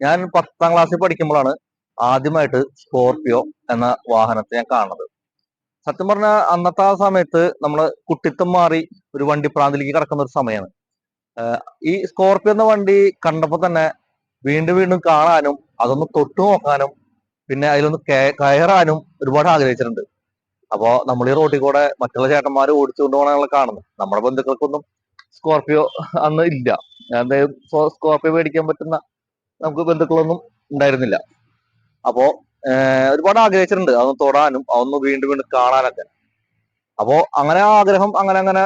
ഞാൻ പത്താം ക്ലാസ്സിൽ പഠിക്കുമ്പോഴാണ് ആദ്യമായിട്ട് സ്കോർപിയോ എന്ന വാഹനത്തെ ഞാൻ കാണുന്നത്. സത്യം പറഞ്ഞാൽ അന്നത്തെ ആ സമയത്ത് നമ്മൾ കുട്ടിത്തം മാറി ഒരു വണ്ടി പ്രാന്തിലേക്ക് കിടക്കുന്ന ഒരു സമയമാണ് ഈ സ്കോർപിയോ എന്ന വണ്ടി കണ്ടപ്പോൾ തന്നെ വീണ്ടും വീണ്ടും കാണാനും അതൊന്ന് തൊട്ടു നോക്കാനും പിന്നെ അതിലൊന്ന് കയറാനും ഒരുപാട് ആഗ്രഹിച്ചിട്ടുണ്ട്. അപ്പോൾ നമ്മൾ ഈ റോട്ടിൽ കൂടെ മറ്റുള്ള ചേട്ടന്മാർ ഓടിച്ചുകൊണ്ട് പോകണ കാണുന്നത് നമ്മുടെ ബന്ധുക്കൾക്കൊന്നും സ്കോർപിയോ അന്ന് ഇല്ല. എന്തായാലും സ്കോർപിയോ മേടിക്കാൻ പറ്റുന്ന നമുക്ക് ബന്ധുക്കളൊന്നും ഉണ്ടായിരുന്നില്ല. അപ്പോ ഒരുപാട് ആഗ്രഹിച്ചിട്ടുണ്ട്. അതൊന്ന് തൊടാനും അതൊന്ന് വീണ്ടും വീണ്ടും കാണാനൊക്കെ. അപ്പോ അങ്ങനെ ആഗ്രഹം അങ്ങനെ അങ്ങനെ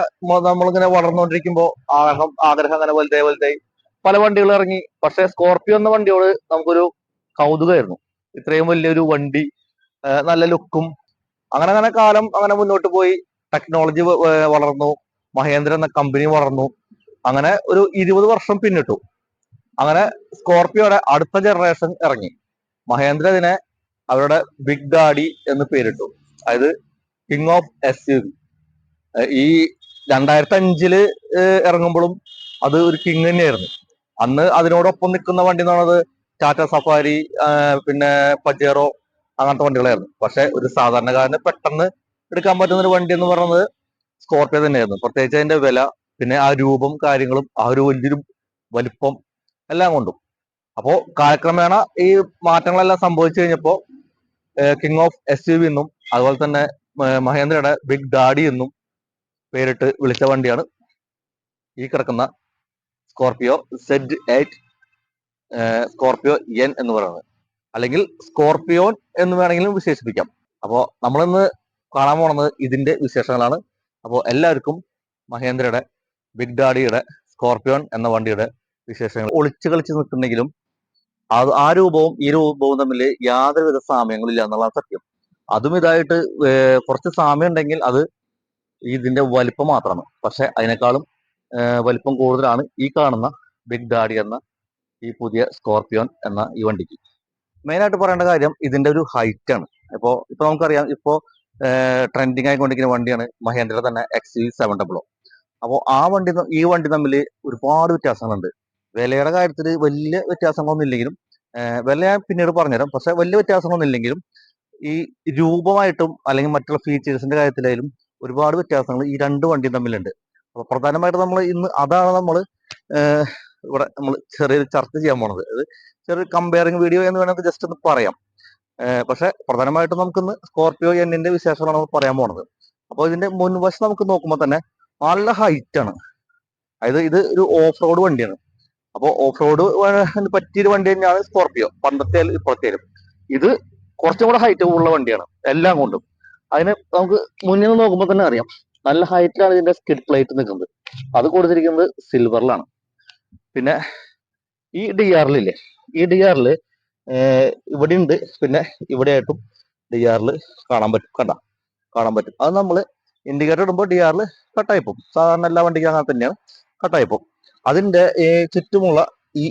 നമ്മളിങ്ങനെ വളർന്നുകൊണ്ടിരിക്കുമ്പോ ആഗ്രഹം ആഗ്രഹം അങ്ങനെ വലുതായി വലുതായി പല വണ്ടികൾ ഇറങ്ങി. പക്ഷെ സ്കോർപിയോ എന്ന വണ്ടിയോട് നമുക്കൊരു കൗതുകമായിരുന്നു. ഇത്രയും വലിയൊരു വണ്ടി നല്ല ലുക്കും അങ്ങനെ അങ്ങനെ കാലം അങ്ങനെ മുന്നോട്ട് പോയി. ടെക്നോളജി വളർന്നു. മഹേന്ദ്ര എന്ന കമ്പനി വളർന്നു. അങ്ങനെ ഒരു ഇരുപത് വർഷം പിന്നിട്ടു. അങ്ങനെ സ്കോർപിയോയുടെ അടുത്ത ജനറേഷൻ ഇറങ്ങി. മഹേന്ദ്ര ഇതിനെ അവരുടെ ബിഗ് ഡാഡി എന്ന് പേരിട്ടു. അതായത് കിങ് ഓഫ് എസ് യു ഈ രണ്ടായിരത്തി അഞ്ചിൽ ഇറങ്ങുമ്പോഴും അത് ഒരു കിങ് തന്നെയായിരുന്നു. അന്ന് അതിനോടൊപ്പം നിൽക്കുന്ന വണ്ടി എന്ന് പറയുന്നത് ടാറ്റ സഫാരി പിന്നെ പജേറോ അങ്ങനത്തെ വണ്ടികളായിരുന്നു. പക്ഷെ ഒരു സാധാരണക്കാരന് പെട്ടെന്ന് എടുക്കാൻ പറ്റുന്ന ഒരു വണ്ടി എന്ന് പറയുന്നത് സ്കോർപിയോ തന്നെയായിരുന്നു. പ്രത്യേകിച്ച് അതിന്റെ വില പിന്നെ ആ രൂപം കാര്യങ്ങളും ആ ഒരു വലിയൊരു വലിപ്പം എല്ലാം കൊണ്ടും. അപ്പോ കാലക്രമേണ ഈ മാറ്റങ്ങളെല്ലാം സംഭവിച്ചു കഴിഞ്ഞപ്പോ king of S U V എന്നും അതുപോലെ തന്നെ മഹേന്ദ്രയുടെ ബിഗ് ഡാഡി എന്നും പേരിട്ട് വിളിച്ച വണ്ടിയാണ് ഈ കിടക്കുന്ന Scorpio Z eight Scorpio N എന്ന് പറയുന്നത്. അല്ലെങ്കിൽ സ്കോർപിയോൻ എന്ന് വേണമെങ്കിലും വിശേഷിപ്പിക്കാം. അപ്പോൾ നമ്മളിന്ന് കാണാൻ പോണത് ഇതിന്റെ വിശേഷങ്ങളാണ്. അപ്പോൾ എല്ലാവർക്കും മഹേന്ദ്രയുടെ ബിഗ് ഡാഡിയുടെ സ്കോർപിയോൺ എന്ന വണ്ടിയുടെ വിശേഷങ്ങൾ. ഒളിച്ചു കളിച്ച് നിൽക്കുന്നെങ്കിലും അത് ആ രൂപവും ഈ രൂപവും തമ്മിൽ യാതൊരുവിധ സാമ്യങ്ങളും ഇല്ല എന്നുള്ളതാണ് സത്യം. അതും ഇതായിട്ട് കുറച്ച് സാമ്യം ഉണ്ടെങ്കിൽ അത് ഇതിന്റെ വലിപ്പം മാത്രമാണ്. പക്ഷെ അതിനേക്കാളും വലിപ്പം കൂടുതലാണ് ഈ കാണുന്ന ബിഗ് ഡാഡി എന്ന ഈ പുതിയ സ്കോർപിയോൺ എന്ന ഈ വണ്ടിക്ക്. മെയിൻ ആയിട്ട് പറയേണ്ട കാര്യം ഇതിന്റെ ഒരു ഹൈറ്റ് ആണ്. ഇപ്പോ ഇപ്പൊ നമുക്കറിയാം ഇപ്പോ ട്രെൻഡിങ് ആയിക്കൊണ്ടിരിക്കുന്ന വണ്ടിയാണ് മഹേന്ദ്ര തന്നെ എക്സ് യു സെവൻ ഡബിളോ അപ്പോൾ ആ വണ്ടി ഈ വണ്ടി തമ്മിൽ ഒരുപാട് വ്യത്യാസങ്ങളുണ്ട്. വിലയുടെ കാര്യത്തിൽ വലിയ വ്യത്യാസങ്ങളൊന്നും ഇല്ലെങ്കിലും വില ഞാൻ പിന്നീട് പറഞ്ഞുതരാം. പക്ഷെ വലിയ വ്യത്യാസങ്ങളൊന്നും ഇല്ലെങ്കിലും ഈ രൂപമായിട്ടും അല്ലെങ്കിൽ മറ്റുള്ള ഫീച്ചേഴ്സിന്റെ കാര്യത്തിലായാലും ഒരുപാട് വ്യത്യാസങ്ങൾ ഈ രണ്ട് വണ്ടിയും തമ്മിലുണ്ട്. അപ്പൊ പ്രധാനമായിട്ട് നമ്മൾ ഇന്ന് അതാണ് നമ്മൾ ഇവിടെ നമ്മൾ ചെറിയൊരു ചർച്ച ചെയ്യാൻ പോണത്. അത് ചെറിയൊരു കമ്പയറിംഗ് വീഡിയോ എന്ന് വേണമെങ്കിൽ ജസ്റ്റ് ഒന്ന് പറയാം. പക്ഷെ പ്രധാനമായിട്ടും നമുക്കിന്ന് സ്കോർപിയോ എന്നിന്റെ വിശേഷങ്ങളാണ് നമ്മൾ പറയാൻ പോണത്. അപ്പോൾ ഇതിന്റെ മുൻവശം നമുക്ക് നോക്കുമ്പോൾ തന്നെ നല്ല ഹൈറ്റ് ആണ്. അതായത് ഇത് ഒരു ഓഫ് റോഡ് വണ്ടിയാണ്. അപ്പോൾ ഓഫ് റോഡ് പറ്റിയൊരു വണ്ടി തന്നെയാണ് സ്കോർപിയോ. പണ്ടത്തെ ഇപ്പോഴത്തേലും. ഇത് കുറച്ചും കൂടെ ഹൈറ്റ് ഉള്ള വണ്ടിയാണ് എല്ലാം കൊണ്ടും. അതിന് നമുക്ക് മുന്നിൽ നിന്ന് നോക്കുമ്പോൾ തന്നെ അറിയാം നല്ല ഹൈറ്റിലാണ് ഇതിന്റെ സ്കിഡ് പ്ലേറ്റ് നിൽക്കുന്നത്. അത് കൊടുത്തിരിക്കുന്നത് സിൽവറിലാണ് പിന്നെ ഈ ഡി ആറിലില്ലേ ഈ ഡി ആറിൽ ഇവിടെ ഉണ്ട് പിന്നെ ഇവിടെ ആയിട്ടും ഡി ആറിൽ കാണാൻ പറ്റും. കണ്ട കാണാൻ പറ്റും. അത് നമ്മൾ ഇൻഡിക്കേറ്റർ ഇടുമ്പോൾ ഡി ആറിൽ കട്ടായി പോകും. സാധാരണ എല്ലാ വണ്ടിക്കും അങ്ങനെ തന്നെയാണ് കട്ടായി പോകും. അതിന്റെ ചുറ്റുമുള്ള ഈ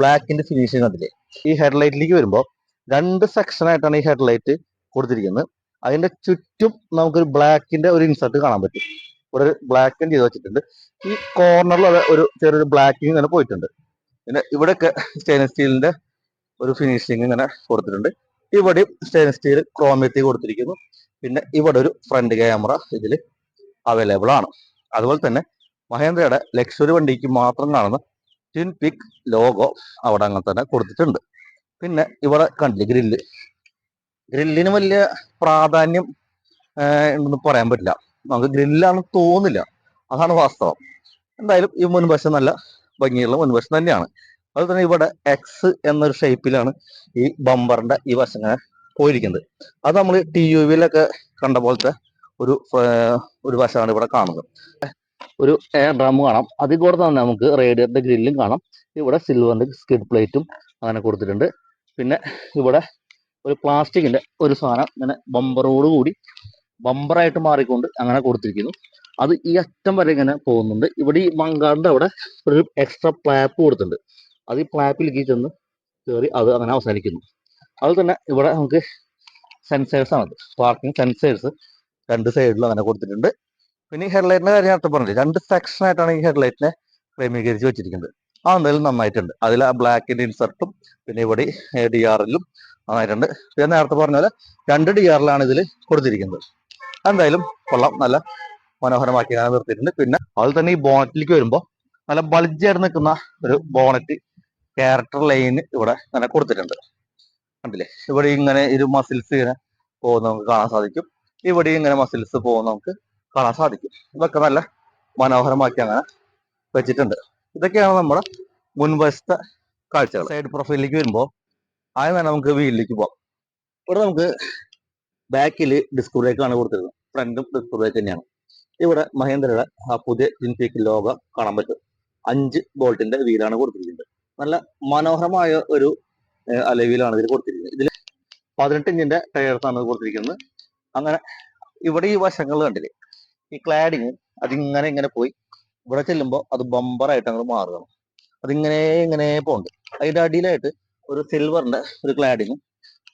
ബ്ലാക്കിന്റെ ഫിനിഷിങ് അതിലെ. ഈ ഹെഡ്ലൈറ്റിലേക്ക് വരുമ്പോൾ രണ്ട് സെക്ഷൻ ആയിട്ടാണ് ഈ ഹെഡ്ലൈറ്റ് കൊടുത്തിരിക്കുന്നത്. അതിന്റെ ചുറ്റും നമുക്കൊരു ബ്ലാക്കിന്റെ ഒരു ഇൻസർട്ട് കാണാൻ പറ്റും. ഇവിടെ ഒരു ബ്ലാക്ക് ചെയ്ത് വെച്ചിട്ടുണ്ട്? ഈ കോർണറിൽ അത് ഒരു ചെറിയൊരു ബ്ലാക്കിങ് ഇങ്ങനെ പോയിട്ടുണ്ട്. പിന്നെ ഇവിടെയൊക്കെ സ്റ്റെയിൻലെസ് സ്റ്റീലിന്റെ ഒരു ഫിനിഷിങ് ഇങ്ങനെ കൊടുത്തിട്ടുണ്ട്. ഇവിടെയും സ്റ്റെയിൻലെസ് സ്റ്റീൽ ക്രോമിയത്തിൽ കൊടുത്തിരിക്കുന്നു. പിന്നെ ഇവിടെ ഒരു ഫ്രണ്ട് ക്യാമറ ഇതിൽ അവൈലബിൾ ആണ്. അതുപോലെ തന്നെ മഹേന്ദ്രയുടെ ലക്ഷറി വണ്ടിക്ക് മാത്രം കാണുന്ന ട്വിൻ പിക് ലോഗോ അവിടെ അങ്ങനെ തന്നെ കൊടുത്തിട്ടുണ്ട്. പിന്നെ ഇവിടെ കണ്ടില്ലേ ഗ്രില്ല് ഗ്രില്ലിന് വലിയ പ്രാധാന്യം ഉണ്ടെന്ന് പറയാൻ പറ്റില്ല. നമുക്ക് ഗ്രില്ലാണ് തോന്നില്ല അതാണ് വാസ്തവം. എന്തായാലും ഈ മുൻവശം നല്ല ഭംഗിയുള്ള മുൻവശം തന്നെയാണ്. അതുപോലെ തന്നെ ഇവിടെ എക്സ് എന്നൊരു ഷേപ്പിലാണ് ഈ ബമ്പറിന്റെ ഈ വശം ഇങ്ങനെ പോയിരിക്കുന്നത്. അത് നമ്മൾ ടി യു വിയിലൊക്കെ കണ്ട പോലത്തെ ഒരു ഒരു വശമാണ് ഇവിടെ കാണുന്നത്. ഒരു എയർ ഡ്രം കാണാം. അതിൽ കൂടെ തന്നെ നമുക്ക് റേഡിയറിന്റെ ഗ്രില്ലും കാണാം. ഇവിടെ സിൽവറിന്റെ സ്കിഡ് പ്ലേറ്റും അങ്ങനെ കൊടുത്തിട്ടുണ്ട്. പിന്നെ ഇവിടെ ഒരു പ്ലാസ്റ്റിക്കിന്റെ ഒരു സാധനം ഇങ്ങനെ ബമ്പറോട് കൂടി ബമ്പറായിട്ട് മാറിക്കൊണ്ട് അങ്ങനെ കൊടുത്തിരിക്കുന്നു. അത് ഈ അറ്റം വരെ ഇങ്ങനെ പോകുന്നുണ്ട്. ഇവിടെ ഈ മങ്കാടിന്റെ അവിടെ ഒരു എക്സ്ട്രാ പ്ലാപ്പ് കൊടുത്തിട്ടുണ്ട്. അത് ഈ പ്ലാപ്പിലേക്ക് ചെന്ന് കയറി അത് അങ്ങനെ അവസാനിക്കുന്നു. അതുപോലെ തന്നെ ഇവിടെ നമുക്ക് സെൻസേഴ്സ് ആണ്. പാർക്കിംഗ് സെൻസേഴ്സ് രണ്ട് സൈഡിലും അങ്ങനെ കൊടുത്തിട്ടുണ്ട്. പിന്നെ ഈ ഹെഡ്ലൈറ്റിന്റെ കാര്യം നേരത്തെ പറഞ്ഞില്ലേ രണ്ട് സെക്ഷൻ ആയിട്ടാണ് ഈ ഹെഡ്ലൈറ്റിനെ ക്രമീകരിച്ച് വെച്ചിരിക്കുന്നത്. ആ എന്തായാലും നന്നായിട്ടുണ്ട്. അതിൽ ആ ബ്ലാക്കിന്റെ ഇൻസർട്ടും പിന്നെ ഇവിടെ ഡി ആറിലും നന്നായിട്ടുണ്ട്. പിന്നെ നേരത്തെ പറഞ്ഞ പോലെ രണ്ട് ഡി ആറിലാണ് ഇതിൽ കൊടുത്തിരിക്കുന്നത്. എന്തായാലും കൊള്ളാം. നല്ല മനോഹരമാക്കി ഞാൻ നിർത്തിയിട്ടുണ്ട്. പിന്നെ അതിൽ തന്നെ ഈ ബോണറ്റിലേക്ക് വരുമ്പോൾ നല്ല ബൾജായിട്ട് നിൽക്കുന്ന ഒരു ബോണറ്റ് ക്യാരക്ടർ ലൈൻ ഇവിടെ തന്നെ കൊടുത്തിട്ടുണ്ട്. കണ്ടില്ലേ? ഇവിടെ ഇങ്ങനെ ഇരു മസിൽസ് ഇങ്ങനെ പോകുന്ന നമുക്ക് കാണാൻ സാധിക്കും. ഇവിടെ ഇങ്ങനെ മസിൽസ് പോകുന്ന നമുക്ക് കാണാൻ സാധിക്കും. ഇതൊക്കെ നല്ല മനോഹരമാക്കി അങ്ങനെ വെച്ചിട്ടുണ്ട്. ഇതൊക്കെയാണ് നമ്മുടെ മുൻവശത്തെ കാഴ്ചകൾ. സൈഡ് പ്രൊഫൈലിലേക്ക് വരുമ്പോൾ ആദ്യം തന്നെ നമുക്ക് വീലിലേക്ക് പോകാം ഇവിടെ നമുക്ക് ബാക്കിൽ ഡിസ്ക് ബ്രേക്കാണ് കൊടുത്തിരുന്നത്. ഫ്രണ്ടും ഡിസ്ക് ബ്രേക്ക് തന്നെയാണ്. ഇവിടെ മഹേന്ദ്രയുടെ ആ പുതിയ ജിൻപീക്ക് ലോഗ കാണാൻ പറ്റും. അഞ്ച് ബോൾട്ടിന്റെ വീലാണ് കൊടുത്തിരിക്കുന്നത്. നല്ല മനോഹരമായ ഒരു അലവിലാണ് ഇതിൽ കൊടുത്തിരിക്കുന്നത്. ഇതിൽ പതിനെട്ട് ഇഞ്ചിന്റെ ടയർസാണ് കൊടുത്തിരിക്കുന്നത്. അങ്ങനെ ഇവിടെ ഈ വശങ്ങൾ കണ്ടില്ലേ? ഈ ക്ലാഡിങ് അതിങ്ങനെ ഇങ്ങനെ പോയി. ഇവിടെ ചെല്ലുമ്പോൾ അത് ബമ്പറായിട്ട് അങ്ങോട്ട് മാറുകയാണ്. അതിങ്ങനെ ഇങ്ങനെ പോകുന്നുണ്ട് അതിന്റെ അടിയിലായിട്ട് ഒരു സിൽവറിന്റെ ഒരു ക്ലാഡിങ്ങും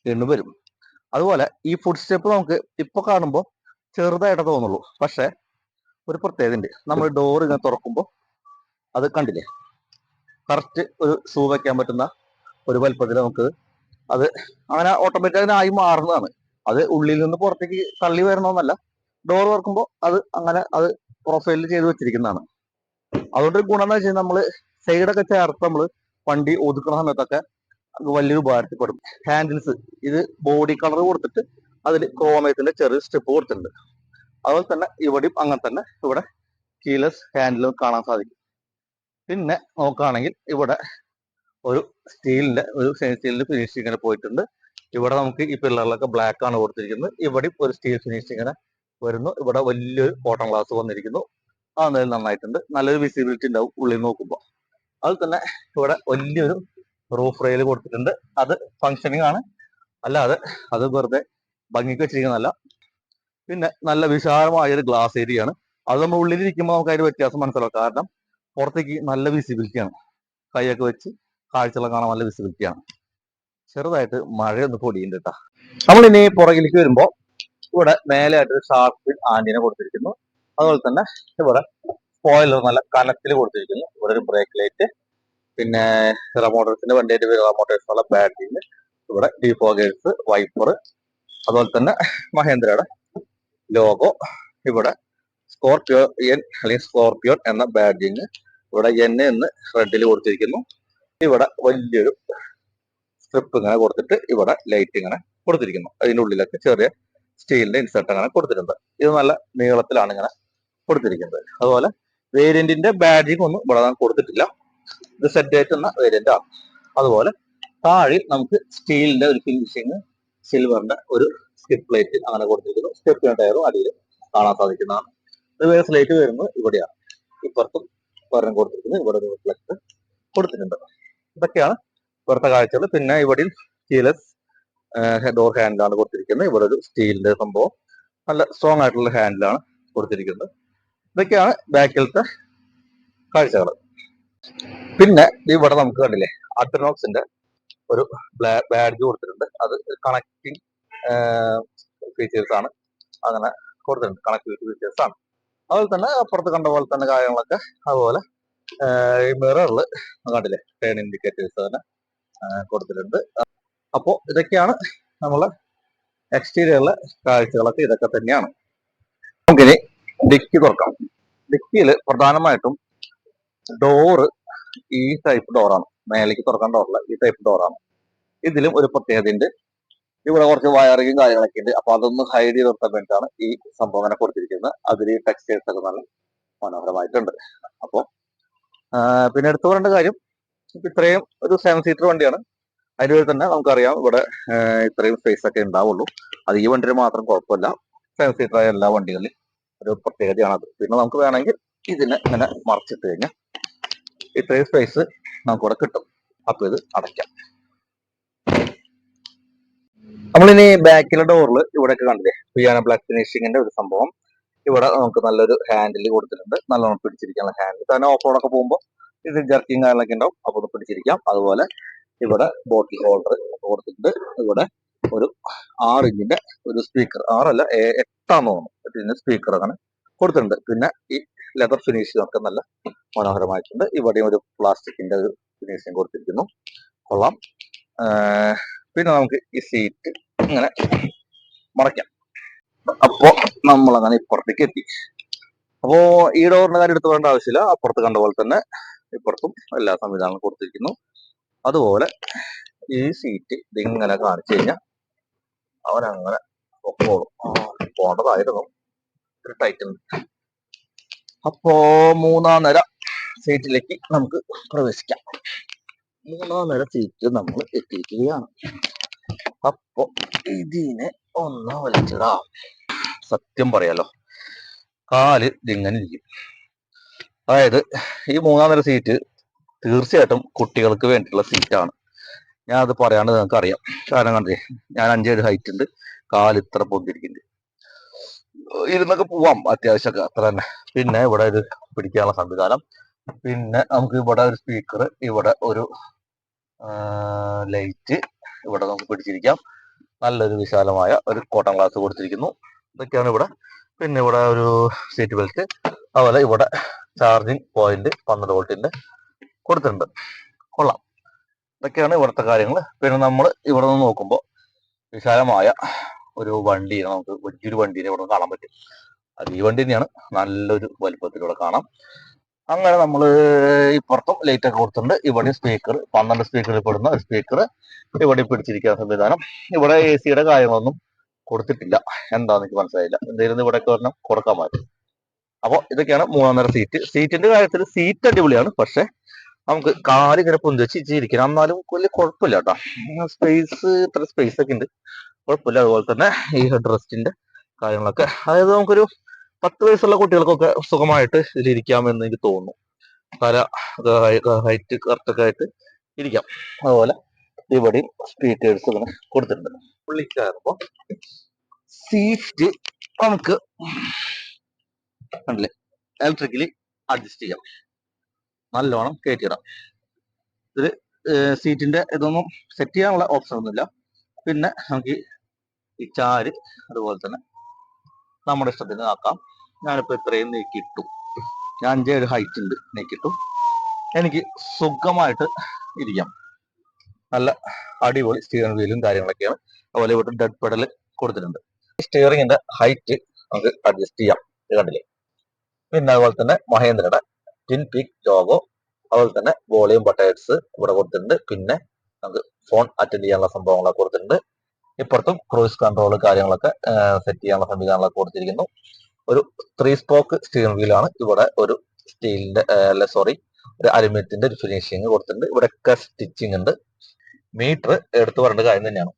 വീണ്ടും വരും. അതുപോലെ ഈ ഫുഡ് സ്റ്റെപ്പ് നമുക്ക് ഇപ്പൊ കാണുമ്പോൾ ചെറുതായിട്ട് തോന്നുള്ളൂ. പക്ഷെ ഒരു പ്രത്യേകത ഉണ്ട് നമ്മൾ ഡോർ ഇങ്ങനെ തുറക്കുമ്പോൾ അത് കണ്ടില്ലേ? കറക്റ്റ് ഒരു ഷൂ വെക്കാൻ പറ്റുന്ന ഒരു വലുപ്പത്തിൽ നമുക്ക് അത് അങ്ങനെ ഓട്ടോമാറ്റിക് ആയി മാറുന്നതാണ്. അത് ഉള്ളിൽ നിന്ന് പുറത്തേക്ക് തള്ളി വരണമെന്നല്ല ഡോർ തുറക്കുമ്പോൾ അത് അങ്ങനെ അത് പ്രൊഫൈലിൽ ചെയ്ത് വെച്ചിരിക്കുന്നതാണ്. അതുകൊണ്ട് ഗുണം എന്ന് വെച്ചാൽ നമ്മൾ സൈഡൊക്കെ ചേർത്ത് നമ്മൾ വണ്ടി ഒതുക്കുന്ന സമയത്തൊക്കെ വലിയൊരു ഉപകാരത്തിൽപ്പെടും. ഹാൻഡിൽസ് ഇത് ബോഡി കളർ കൊടുത്തിട്ട് അതിൽ ക്രോമയത്തിന്റെ ചെറിയ സ്റ്റെപ്പ് കൊടുത്തിട്ടുണ്ട്. അതുപോലെ തന്നെ ഇവിടെയും അങ്ങനെ തന്നെ ഇവിടെ കീലസ് ഹാൻഡിലും കാണാൻ സാധിക്കും. പിന്നെ നോക്കുകയാണെങ്കിൽ ഇവിടെ ഒരു സ്റ്റീലിന്റെ ഒരു സ്റ്റീലിന്റെ ഫിനിഷിംഗ് ഇങ്ങനെ പോയിട്ടുണ്ട്. ഇവിടെ നമുക്ക് ഈ പില്ലറിലൊക്കെ ബ്ലാക്ക് ആണ് കൊടുത്തിരിക്കുന്നത്. ഇവിടെയും ഒരു സ്റ്റീൽ ഫിനിഷിംഗ് ഇങ്ങനെ വരുന്നു. ഇവിടെ വലിയൊരു കോട്ടൺ ഗ്ലാസ് വന്നിരിക്കുന്നു. ആ എന്തായാലും നന്നായിട്ടുണ്ട്. നല്ലൊരു വിസിബിലിറ്റി ഉണ്ടാവും ഉള്ളിൽ നോക്കുമ്പോൾ അത് തന്നെ ഇവിടെ വലിയൊരു റൂഫ് റെയിൽ കൊടുത്തിട്ടുണ്ട്. അത് ഫങ്ഷനിങ് ആണ്. അല്ലാതെ അത് വെറുതെ ഭംഗിക്ക് വെച്ചിരിക്കുന്നതല്ല. പിന്നെ നല്ല വിശാലമായ ഒരു ഗ്ലാസ് ഏരിയ ആണ്. അത് നമ്മൾ ഉള്ളിലിരിക്കുമ്പോൾ നമുക്ക് അതിന്റെ വ്യത്യാസം മനസ്സിലാവും. കാരണം പുറത്തേക്ക് നല്ല വിസിബിലിറ്റിയാണ് കൈയൊക്കെ വെച്ച് കാഴ്ചകൾ കാണാൻ നല്ല വിസിബിലിറ്റിയാണ് ചെറുതായിട്ട് മഴയൊന്ന് പൊടിയുണ്ട് കേട്ടാ നമ്മൾ ഇനി പുറകിലേക്ക് വരുമ്പോൾ ഇവിടെ മേലെയായിട്ട് ഷാർപ്പ് ആന്റിനെ കൊടുത്തിരിക്കുന്നു. അതുപോലെ തന്നെ ഇവിടെ സ്പോയിലർ നല്ല കനത്തിൽ കൊടുത്തിരിക്കുന്നു. ഇവിടെ ഒരു ബ്രേക്ക് ലൈറ്റ് പിന്നെ റമോട്ടേഴ്സിന്റെ വണ്ടിയായിട്ട് റമോട്ടേഴ്സുള്ള ബാറ്ററിന് ഇവിടെ ഡിഫോഗേഴ്സ് വൈപ്പർ അതുപോലെ തന്നെ മഹേന്ദ്രയുടെ ലോഗോ ഇവിടെ സ്കോർപിയോ എൻ അല്ലെങ്കിൽ സ്കോർപിയോൺ എന്ന ബാഡ്ജിങ് ഇവിടെ എൻ എന്ന് റെഡിൽ കൊടുത്തിരിക്കുന്നു. ഇവിടെ വലിയൊരു സ്ട്രിപ്പ് ഇങ്ങനെ കൊടുത്തിട്ട് ഇവിടെ ലൈറ്റ് ഇങ്ങനെ കൊടുത്തിരിക്കുന്നു. അതിന്റെ ഉള്ളിലൊക്കെ ചെറിയ സ്റ്റീലിന്റെ ഇൻസെർട്ട് അങ്ങനെ കൊടുത്തിട്ടുണ്ട് ഇത് നല്ല നീളത്തിലാണ് ഇങ്ങനെ കൊടുത്തിരിക്കുന്നത്. അതുപോലെ വേരിയന്റിന്റെ ബാഡ്ജിങ് ഒന്നും ഇവിടെ കൊടുത്തിട്ടില്ല. ഇത് സെറ്റ് എന്ന വേരിയന്റ് ആണ് അതുപോലെ താഴെ നമുക്ക് സ്റ്റീലിന്റെ ഒരു ഫിനിഷിങ് സിൽവറിന്റെ ഒരു സ്കിപ്പ് പ്ലേറ്റ് അങ്ങനെ കൊടുത്തിരിക്കുന്നു. സ്റ്റെപ്പ് ടയറും അടിയിൽ കാണാൻ സാധിക്കുന്നതാണ്. റിവേഴ്സ് ലൈറ്റ് വരുന്നത് ഇവിടെയാണ്. ഇപ്പുറത്തും പറഞ്ഞു കൊടുത്തിരിക്കുന്നത് ഇവിടെ ഒരു റിഫ്ലക്ട് കൊടുത്തിട്ടുണ്ട്. ഇതൊക്കെയാണ് ഇവിടുത്തെ കാഴ്ചകൾ. പിന്നെ ഇവിടെയും സ്റ്റീലസ് ഡോർ ഹാൻഡിലാണ് കൊടുത്തിരിക്കുന്നത്. ഇവിടെ ഒരു സ്റ്റീലിന്റെ സംഭവം. നല്ല സ്ട്രോങ് ആയിട്ടുള്ള ഹാൻഡിലാണ് കൊടുത്തിരിക്കുന്നത്. ഇതൊക്കെയാണ് ബാക്കിലത്തെ കാഴ്ചകൾ. പിന്നെ ഇവിടെ നമുക്ക് കണ്ടില്ലേ അഡ്രനോക്സിന്റെ ഒരു ബാഡ്ജ് കൊടുത്തിട്ടുണ്ട്. അത് കണക്റ്റിംഗ് ഫീച്ചേഴ്സ് ആണ്. അങ്ങനെ കൊടുത്തിട്ടുണ്ട്. കണക്ടിവിറ്റി ഫീച്ചേഴ്സ് ആണ്. അതുപോലെ തന്നെ അപ്പുറത്ത് കണ്ട പോലെ തന്നെ കാര്യങ്ങളൊക്കെ അതുപോലെ ഈ മിററിൽ കണ്ടില്ലേ ട്രെയിൻ ഇൻഡിക്കേറ്റേഴ്സ് തന്നെ കൊടുത്തിട്ടുണ്ട്. അപ്പോൾ ഇതൊക്കെയാണ് നമ്മളെ എക്സ്റ്റീരിയറിലെ കാഴ്ചകളൊക്കെ ഇതൊക്കെ തന്നെയാണ്. നമുക്കിനി ഡിക്കി തുറക്കാം. ഡിക്കിയിൽ പ്രധാനമായിട്ടും ഡോറ് ഈ ടൈപ്പ് ഡോറാണ് മേലേക്ക് തുറക്കാൻ ഡോറല്ല ഈ ടൈപ്പ് ഡോറാണ് ഇതിലും ഒരു പ്രത്യേകത ഉണ്ട് ഇവിടെ കുറച്ച് വയറിങ്ങും കാര്യങ്ങളൊക്കെ ഉണ്ട് അപ്പൊ അതൊന്ന് ഹൈഡ് ചെയ്ത് നിർത്താൻ വേണ്ടിയിട്ടാണ് ഈ സംഭവം അങ്ങനെ കൊടുത്തിരിക്കുന്നത്. അതിൽ ടെക്സ്റ്റൈൽസ് ഒക്കെ നല്ല മനോഹരമായിട്ടുണ്ട്. അപ്പോൾ പിന്നെ എടുത്തു പറയേണ്ട കാര്യം ഇത്രയും ഒരു സെവൻ സീറ്റർ വണ്ടിയാണ്. അതിന്റെ തന്നെ നമുക്കറിയാം ഇവിടെ ഇത്രയും സ്പേസ് ഒക്കെ ഉണ്ടാവുള്ളൂ. അത് ഈ വണ്ടിയിൽ മാത്രം കുഴപ്പമില്ല. സെവൻ സീറ്റർ ആയ എല്ലാ വണ്ടികളിലും ഒരു പ്രത്യേകതയാണ് അത് പിന്നെ നമുക്ക് വേണമെങ്കിൽ ഇതിനെ ഇങ്ങനെ മറച്ചിട്ട് കഴിഞ്ഞാൽ ഇത്രയും സ്പേസ് നമുക്കിവിടെ കിട്ടും. അപ്പൊ ഇത് അടയ്ക്കാം. നമ്മളിനി ബാക്കിലെ ഡോറിൽ ഇവിടെയൊക്കെ കണ്ടില്ലേ? പിയാന ബ്ലാക്ക് ഫിനിഷിങ്ങിന്റെ ഒരു സംഭവം. ഇവിടെ നമുക്ക് നല്ലൊരു ഹാൻഡിൽ കൊടുത്തിട്ടുണ്ട്. നല്ലോണം പിടിച്ചിരിക്കാനുള്ള ഹാൻഡിൽ തന്നെ ഓഫ് റോഡൊക്കെ പോകുമ്പോൾ ഇത് ജർക്കിങ് കാര്യങ്ങളൊക്കെ ഉണ്ടാവും. അപ്പൊ പിടിച്ചിരിക്കാം. അതുപോലെ ഇവിടെ ബോട്ടിൽ ഹോൾഡർ കൊടുത്തിട്ടുണ്ട്. ഇവിടെ ഒരു ആറ് ഇഞ്ചിന്റെ ഒരു സ്പീക്കർ ആറല്ല എട്ടാന്ന് തോന്നുന്നു. പിന്നെ സ്പീക്കർ അങ്ങനെ കൊടുത്തിട്ടുണ്ട്. പിന്നെ ഈ ലെതർ ഫിനിഷിംഗ് ഒക്കെ നല്ല മനോഹരമായിട്ടുണ്ട്. ഇവിടെയും ഒരു പ്ലാസ്റ്റിക്കിന്റെ ഒരു ഫിനിഷിംഗ് കൊടുത്തിരിക്കുന്നു. കൊള്ളാം. പിന്നെ നമുക്ക് ഈ സീറ്റ് ഇങ്ങനെ മറയ്ക്കാം. അപ്പോ നമ്മൾ അങ്ങനെ ഇപ്പുറത്തേക്ക് എത്തി. അപ്പോ ഈ ഡോറിന്റെ കാര്യം എടുത്തു വേണ്ട ആവശ്യമില്ല. അപ്പുറത്ത് കണ്ട പോലെ തന്നെ ഇപ്പുറത്തും എല്ലാ സംവിധാനങ്ങളും കൊടുത്തിരിക്കുന്നു. അതുപോലെ ഈ സീറ്റ് ഇതിങ്ങനെ കാണിച്ചു കഴിഞ്ഞാൽ അവനങ്ങനെ പൊക്കോളും. പോണ്ടതായിരുന്നു. ഒരു ടൈറ്റ് അപ്പോ മൂന്നാം നിര സീറ്റിലേക്ക് നമുക്ക് പ്രവേശിക്കാം. മൂന്നാം നിര സീറ്റ് നമ്മൾ എത്തിയിരിക്കുകയാണ്. അപ്പോ ഇതിനെ ഒന്ന് വലിച്ചിടാം. സത്യം പറയാലോ കാൽ ഇതിങ്ങനെ ഇരിക്കും. അതായത് ഈ മൂന്നാം നിര സീറ്റ് തീർച്ചയായിട്ടും കുട്ടികൾക്ക് വേണ്ടിയിട്ടുള്ള സീറ്റാണ് ഞാൻ അത് പറയാണ്ട് നിങ്ങൾക്ക് അറിയാം. കാരണം കണ്ടേ ഞാൻ അഞ്ചേഴ് ഹൈറ്റ് ഉണ്ട്. കാൽ ഇത്ര പൊന്തിരിക്കുന്നുണ്ട്. ഇരുന്നൊക്കെ പോവാം അത്യാവശ്യമൊക്കെ. അത്ര തന്നെ. പിന്നെ ഇവിടെ ഒരു പിടിക്കാനുള്ള സംവിധാനം. പിന്നെ നമുക്ക് ഇവിടെ ഒരു സ്പീക്കർ ഇവിടെ ഒരു ലൈറ്റ് ഇവിടെ നമുക്ക് പിടിച്ചിരിക്കാം. നല്ലൊരു വിശാലമായ ഒരു കോട്ടൺ ഗ്ലാസ് കൊടുത്തിരിക്കുന്നു. ഇതൊക്കെയാണ് ഇവിടെ. പിന്നെ ഇവിടെ ഒരു സീറ്റ് ബെൽറ്റ് അതുപോലെ ഇവിടെ ചാർജിങ് പോയിന്റ് പന്ത്രണ്ട് വോൾട്ടിന്റെ കൊടുത്തിട്ടുണ്ട്. കൊള്ളാം. ഇതൊക്കെയാണ് ഇവിടുത്തെ കാര്യങ്ങൾ പിന്നെ നമ്മൾ ഇവിടെ നിന്ന് നോക്കുമ്പോൾ വിശാലമായ ഒരു വണ്ടി നമുക്ക് വലിയൊരു വണ്ടീനെ ഇവിടെ കാണാൻ പറ്റും. അത് ഈ വണ്ടി തന്നെയാണ്. നല്ലൊരു വലുപ്പത്തിലൂടെ കാണാം. അങ്ങനെ നമ്മൾ ഇപ്പുറത്തും ലൈറ്റ് ഒക്കെ കൊടുത്തിട്ടുണ്ട്. ഇവിടെ സ്പീക്കർ പന്ത്രണ്ട് സ്പീക്കറിൽ പെടുന്ന ഒരു സ്പീക്കർ ഇവിടെ പിടിച്ചിരിക്കുന്ന സംവിധാനം. ഇവിടെ എ സിയുടെ കാര്യങ്ങളൊന്നും കൊടുത്തിട്ടില്ല. എന്താന്ന് എനിക്ക് മനസ്സിലായില്ല. എന്തെങ്കിലും ഇവിടെ ഒരെണ്ണം കൊടുക്കാൻ പറ്റും. അപ്പോൾ ഇതൊക്കെയാണ് മൂന്നാം നേരം സീറ്റ് സീറ്റിന്റെ കാര്യത്തിൽ സീറ്റ് അടിപൊളിയാണ്. പക്ഷെ നമുക്ക് കാൽ ഇങ്ങനെ പൊന്തി വെച്ച് ഇരിക്കണം എന്നാലും വലിയ കുഴപ്പമില്ല കേട്ടോ. സ്പേസ് ഇത്ര സ്പേസ് ഒക്കെ ഉണ്ട്. കുഴപ്പമില്ല. അതുപോലെ തന്നെ ഈ ഹെഡ് റെസ്റ്റിന്റെ കാര്യങ്ങളൊക്കെ. അതായത് നമുക്കൊരു പത്ത് വയസ്സുള്ള കുട്ടികൾക്കൊക്കെ സുഖമായിട്ട് ഇതിലിരിക്കാമെന്ന് എനിക്ക് തോന്നുന്നു. തല ഹൈറ്റ് കറക്റ്റൊക്കെ ആയിട്ട് ഇരിക്കാം. അതുപോലെ ഇവിടെയും സ്പീക്കേഴ്സ് ഇങ്ങനെ കൊടുത്തിട്ടുണ്ട്. പുള്ളി കയറുമ്പോ സീറ്റ് നമുക്ക് കണ്ടില്ലേ? ഇലക്ട്രിക്കലി അഡ്ജസ്റ്റ് ചെയ്യാം. നല്ലോണം കയറ്റിയിടാം ഇതിൽ സീറ്റിന്റെ ഇതൊന്നും സെറ്റ് ചെയ്യാനുള്ള ഓപ്ഷൻ ഒന്നുമില്ല. പിന്നെ നമുക്ക് ഈ ചാര് അതുപോലെ തന്നെ നമ്മുടെ ഇഷ്ടത്തിന് ആക്കാം. ഞാനിപ്പോ ഇത്രയും നീക്കിയിട്ടു. ഞാൻ അഞ്ചേഴ് ഹൈറ്റ് ഉണ്ട് നീക്കിയിട്ടു. എനിക്ക് സുഖമായിട്ട് ഇരിക്കാം. നല്ല അടിപൊളി സ്റ്റിയറിംഗ് വീലും കാര്യങ്ങളൊക്കെയാണ്. അതുപോലെ ഇവിടെ ഡെഡ് പെഡൽ കൊടുത്തിട്ടുണ്ട്. സ്റ്റിയറിംഗിന്റെ ഹൈറ്റ് നമുക്ക് അഡ്ജസ്റ്റ് ചെയ്യാം. ഇത് കണ്ടില്ലേ? പിന്നെ അതുപോലെ തന്നെ മഹേന്ദ്രയുടെ ടിൻ പീക്ക് ലോഗോ അതുപോലെ തന്നെ വോളിയം ബട്ടേഴ്സ് ഇവിടെ കൊടുത്തിട്ടുണ്ട്. പിന്നെ നമുക്ക് ഫോൺ അറ്റൻഡ് ചെയ്യാനുള്ള സംഭവങ്ങളൊക്കെ കൊടുത്തിട്ടുണ്ട്. ഇപ്പുറത്തും ക്രൂസ് കൺട്രോൾ കാര്യങ്ങളൊക്കെ സെറ്റ് ചെയ്യാനുള്ള സംവിധാനങ്ങളൊക്കെ കൊടുത്തിരിക്കുന്നു. ഒരു ത്രീ സ്പോക്ക് സ്റ്റീറിംഗ് വീലാണ് ഇവിടെ ഒരു സ്റ്റീലിന്റെ അല്ല സോറി ഒരു അലുമിനിയത്തിന്റെ ഒരു ഫിനിഷിങ് കൊടുത്തിട്ടുണ്ട്. ഇവിടെയൊക്കെ സ്റ്റിച്ചിങ് ഉണ്ട്. മീറ്റർ എടുത്തു പറയേണ്ട കാര്യം തന്നെയാണ്.